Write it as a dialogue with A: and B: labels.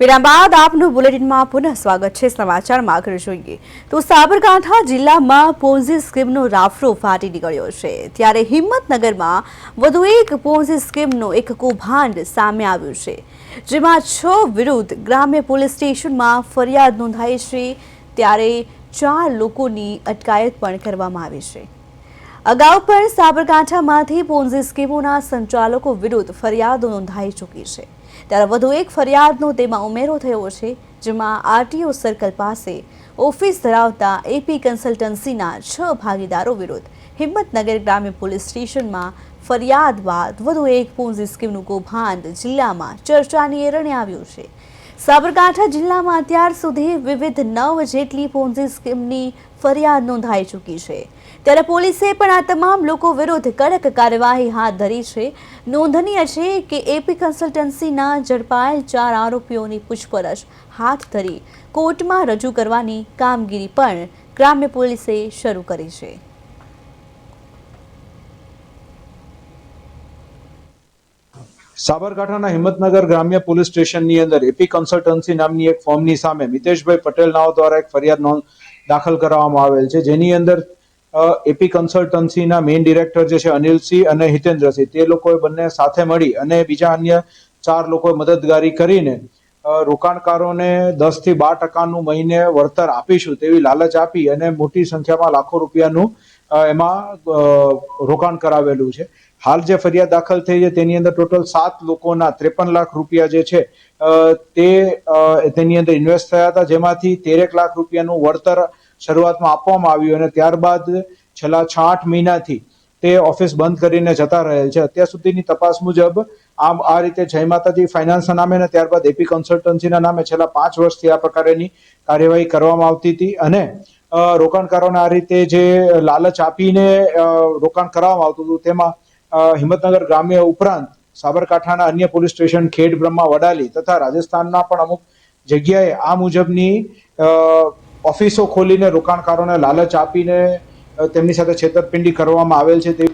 A: વિરામ બાદ આપનું બુલેટિનમાં પુનઃ સ્વાગત છે. સમાચારમાં આગળ જોઈએ તો સાબરકાંઠા જિલ્લામાં પોઝી સ્કીમનો રાફડો ફાટી નીકળ્યો છે. ત્યારે હિંમતનગરમાં વધુ એક પોઝી સ્કીમનું એક કૌભાંડ સામે આવ્યું છે. જેમાં છ વિરુદ્ધ ગ્રામ્ય પોલીસ સ્ટેશનમાં ફરિયાદ નોંધાઈ છે. ત્યારે ચાર લોકોની અટકાયત પણ કરવામાં આવી છે. અગાઉ પણ સાબરકાંઠામાંથી પોન્ઝી સ્કીમોના સંચાલકો વિરુદ્ધ ફરિયાદો નોંધાઈ ચૂકી છે. ત્યારે વધુ એક ફરિયાદનો તેમાં ઉમેરો થયો છે, જેમાં આરટીઓ સર્કલ પાસે ઓફિસ ધરાવતા એપી કન્સલ્ટન્સીના છ ભાગીદારો વિરુદ્ધ હિંમતનગર ગ્રામ્ય પોલીસ સ્ટેશનમાં ફરિયાદ બાદ વધુ એક પોન્ઝી સ્કીમનું કૌભાંડ જિલ્લામાં ચર્ચાની એરણે આવ્યું છે. સાબરકાંઠા જિલ્લામાં અત્યાર સુધી વિવિધ નવ જેટલી પોન્ઝી સ્કીમની ફરિયાદ નોંધાઈ ચૂકી છે. ત્યારે પોલીસે પણ આ તમામ લોકો વિરુદ્ધ કડક કાર્યવાહી હાથ ધરી છે. નોંધનીય છે કે એપી કન્સલ્ટન્સીના ઝડપાયેલ ચાર આરોપીઓની પૂછપરછ હાથ ધરી કોર્ટમાં રજૂ કરવાની કામગીરી પણ ગ્રામ્ય પોલીસે શરૂ કરી છે.
B: સાબરકાંઠાના હિંમતનગર ગ્રામ્ય પોલીસ સ્ટેશનની અંદર એપી કન્સલ્ટન્સી નામની એક ફોર્મની સામે મિતેશભાઈ પટેલ નાઓ દ્વારા એક ફરિયાદ નોંધ દાખલ કરવામાં આવેલ છે. જેની અંદર એપી કન્સલ્ટન્સીના મેઇન ડિરેક્ટર જે છે અનિલસિંહ અને હિતેન્દ્રસિંહ તે લોકોએ બંને સાથે મળી અને બીજા અન્ય ચાર લોકોએ મદદગારી કરીને રોકાણકારોને દસથી બાર ટકાનું મહિને વળતર આપીશું તેવી લાલચ આપી અને મોટી સંખ્યામાં લાખો રૂપિયાનું એમાં રોકાણ કરાવેલું છે. હાલ જે ફરિયાદ દાખલ થઈ છે, તેની અંદર ટોટલ સાત લોકોના ત્રેપન લાખ રૂપિયા જે છે તે તેની અંદર ઇન્વેસ્ટ થયા હતા. જેમાંથી તેરેક લાખ રૂપિયાનું વળતર શરૂઆતમાં આપવામાં આવ્યું અને ત્યારબાદ છેલ્લા છ, આઠ મહિનાથી તે ઓફિસ બંધ કરીને જતા રહેલ છે. અત્યાર સુધીની તપાસ મુજબ આમ આ રીતે જય માતાજી ફાઇનાન્સના નામે અને ત્યારબાદ એપી કન્સલ્ટન્સીના નામે છેલ્લા પાંચ વર્ષથી આ પ્રકારેની કાર્યવાહી કરવામાં આવતી હતી અને રોકાણકારોને આ રીતે જે લાલચ આપીને રોકાણ કરાવવામાં આવતું હતું તેમાં હિંમતનગર ગ્રામ્ય ઉપરાંત સાબરકાંઠાના અન્ય પોલીસ સ્ટેશન ખેડ બ્રહ્મા વડાલી તથા રાજસ્થાનના પણ અમુક જગ્યાએ આ મુજબની ઓફિસો ખોલીને રોકાણકારોને લાલચ આપીને તેમની સાથે છેતરપિંડી કરવામાં આવેલ છે તે